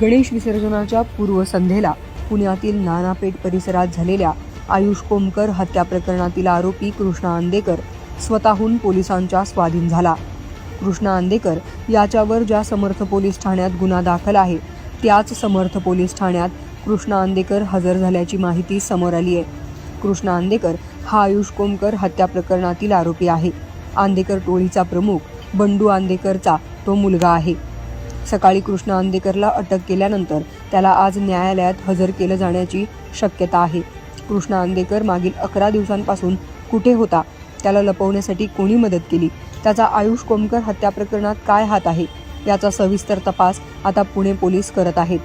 गणेश विसर्जनाच्या पूर्वसंध्येला पुण्यातील नानापेठ परिसरात झालेल्या आयुष कोमकर हत्या प्रकरणातील आरोपी कृष्णा आंदेकर स्वतःहून पोलिसांच्या स्वाधीन झाला. कृष्णा आंदेकर याच्यावर ज्या समर्थ पोलीस ठाण्यात गुन्हा दाखल आहे त्याच समर्थ पोलीस ठाण्यात कृष्णा आंदेकर हजर झाल्याची माहिती समोर आली आहे. कृष्णा आंदेकर हा आयुष कोमकर हत्या प्रकरणातील आरोपी आहे. आंदेकर टोळीचा प्रमुख बंडू आंदेकरचा तो मुलगा आहे. सकाळी कृष्णा आंदेकरला अटक केल्यानंतर त्याला आज न्यायालयात हजर केलं जाण्याची शक्यता आहे. कृष्णा आंदेकर मागील अकरा दिवसांपासून कुठे होता? त्याला लपवण्यासाठी कोणी मदत केली? त्याचा आयुष कोमकर हत्या प्रकरणात काय हात आहे? याचा सविस्तर तपास आता पुणे पोलीस करत आहेत.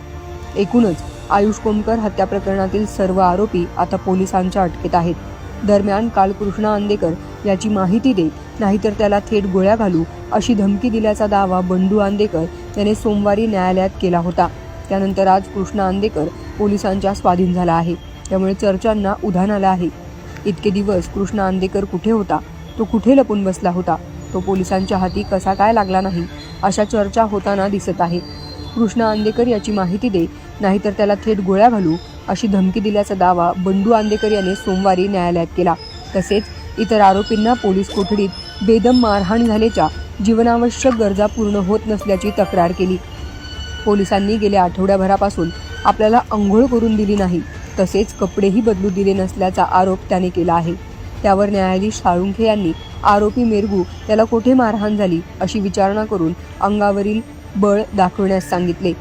एकूणच आयुष कोमकर हत्या प्रकरणातील सर्व आरोपी आता पोलिसांच्या अटकेत आहेत. दरम्यान काल कृष्णा आंदेकर याची माहिती दे नाहीतर त्याला थेट गोळ्या घालू अशी धमकी दिल्याचा दावा बंडू आंदेकर याने सोमवारी न्यायालयात केला होता. त्यानंतर आज कृष्णा आंदेकर पोलिसांच्या स्वाधीन झाला आहे. त्यामुळे चर्चांना उधाण आलं आहे. इतके दिवस कृष्णा आंदेकर कुठे होता? तो कुठे लपून बसला होता? तो पोलिसांच्या हाती कसा काय लागला नाही? अशा चर्चा होताना दिसत आहे. कृष्णा आंदेकर याची माहिती दे नाहीतर त्याला थेट गोळ्या घालू अशी धमकी दिल्याचा दावा बंडू आंदेकर याने सोमवारी न्यायालयात केला. तसेच इतर आरोपींना पोलीस कोठडीत बेदम मारहाण झाल्याच्या जीवनावश्यक गरजा पूर्ण होत नसल्याची तक्रार केली. पोलिसांनी गेल्या आठवड्याभरापासून आपल्याला अंघोळ करून दिली नाही तसेच कपडेही बदलू दिले नसल्याचा आरोप त्याने केला आहे. त्यावर न्यायाधीश साळुंखे यांनी आरोपी मेरगू त्याला कोठे मारहाण झाली अशी विचारणा करून अंगावरील बळ दाखवण्यास सांगितले.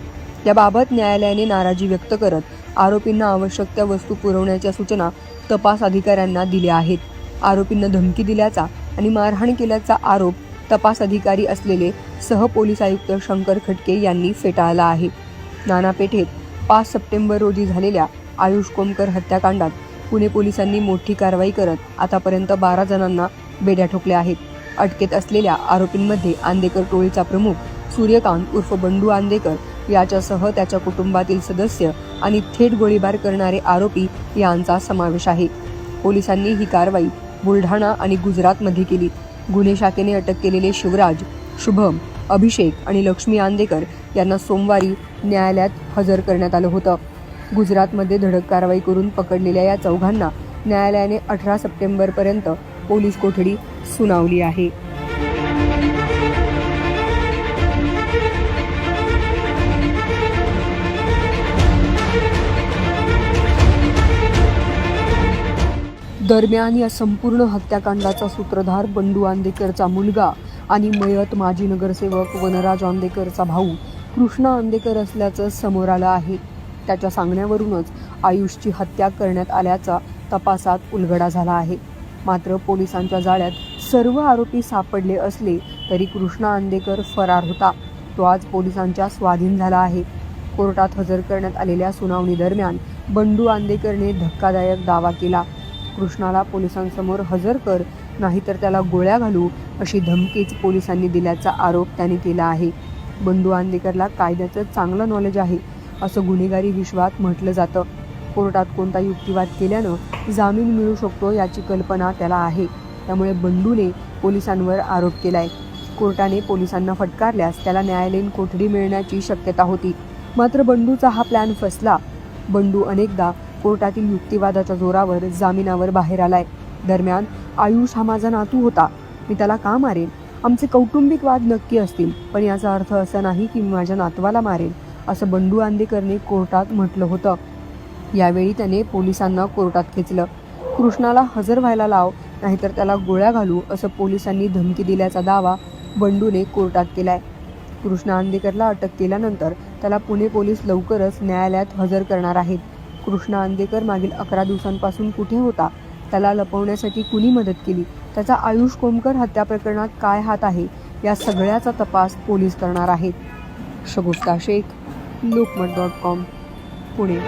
याबाबत न्यायालयाने नाराजी व्यक्त करत आरोपींना आवश्यक त्या वस्तू पुरवण्याच्या सूचना तपास अधिकाऱ्यांना दिल्या आहेत. आरोपींना धमकी दिल्याचा आणि मारहाण केल्याचा आरोप तपास अधिकारी असलेले सहपोलीस आयुक्त शंकर खटके यांनी फेटाळला आहे. नानापेठेत पाच सप्टेंबर रोजी झालेल्या आयुष कोमकर हत्याकांडात पुणे पोलिसांनी मोठी कारवाई करत आतापर्यंत बारा जणांना बेड्या ठोकल्या आहेत. अटकेत असलेल्या आरोपींमध्ये आंदेकर टोळीचा प्रमुख सूर्यकांत उर्फ बंडू आंदेकर याच्यासह त्याच्या कुटुंबातील सदस्य आणि थेट गोळीबार करणारे आरोपी यांचा समावेश आहे. पोलिसांनी ही कारवाई बुलढाणा आणि गुजरातमध्ये केली गुन्हे शाखेने अटक केलेले शिवराज शुभम अभिषेक आणि लक्ष्मी आंदेकर यांना सोमवारी न्यायालयात हजर करण्यात आलं होतं. गुजरातमध्ये धडक कारवाई करून पकडलेल्या या चौघांना न्यायालयाने अठरा सप्टेंबरपर्यंत पोलीस कोठडी सुनावली आहे. दरम्यान या संपूर्ण हत्याकांडाचा सूत्रधार बंडू आंदेकरचा मुलगा आणि मयत माजी नगरसेवक वनराज आंदेकरचा भाऊ कृष्णा आंदेकर असल्याचं समोर आलं आहे. त्याच्या सांगण्यावरूनच आयुषची हत्या करण्यात आल्याचा तपासात उलगडा झाला आहे. मात्र पोलिसांच्या जाळ्यात सर्व आरोपी सापडले असले तरी कृष्णा आंदेकर फरार होता. तो आज पोलिसांच्या स्वाधीन झाला आहे. कोर्टात हजर करण्यात आलेल्या सुनावणी दरम्यान बंडू आंदेकरने धक्कादायक दावा केला. कृष्णाला पोलिसांसमोर हजर कर नाहीतर त्याला गोळ्या घालू अशी धमकीच पोलिसांनी दिल्याचा आरोप त्याने केला आहे. बंडू आंदेकरला कायद्याचं चांगलं नॉलेज आहे असं गुन्हेगारी विश्वात म्हटलं जातं. कोर्टात कोणता युक्तिवाद केल्यानं जामीन मिळू शकतो याची कल्पना त्याला आहे. त्यामुळे बंडूने पोलिसांवर आरोप केलाय. कोर्टाने पोलिसांना फटकारल्यास त्याला न्यायालयीन कोठडी मिळण्याची शक्यता होती. मात्र बंडूचा हा प्लॅन फसला. बंडू अनेकदा कोर्टातील युक्तिवादाच्या जोरावर जामिनावर बाहेर आलाय. दरम्यान आयुष हा माझा नातू होता. मी त्याला का मारेन? आमचे कौटुंबिक वाद नक्की असतील पण याचा अर्थ असा नाही की मी माझ्या नातवाला मारेन असं बंडू आंदेकरने कोर्टात म्हटलं होतं. यावेळी त्याने पोलिसांना कोर्टात खेचलं. कृष्णाला हजर व्हायला लाव नाहीतर त्याला गोळ्या घालू असं पोलिसांनी धमकी दिल्याचा दावा बंडूने कोर्टात केलाय. कृष्णा आंदेकरला अटक केल्यानंतर त्याला पुणे पोलीस लवकरच न्यायालयात हजर करणार आहेत. कृष्णा आंदेकर मागील अकरा दिवसांपासून कुठे होता? त्याला लपवण्यासाठी कुणी मदत केली? त्याचा आयुष कोमकर हत्या प्रकरणात काय हात आहे? या सगळ्याचा तपास पोलीस करणार आहेत. Shagufta Shaikh Lokmat dot com Pune.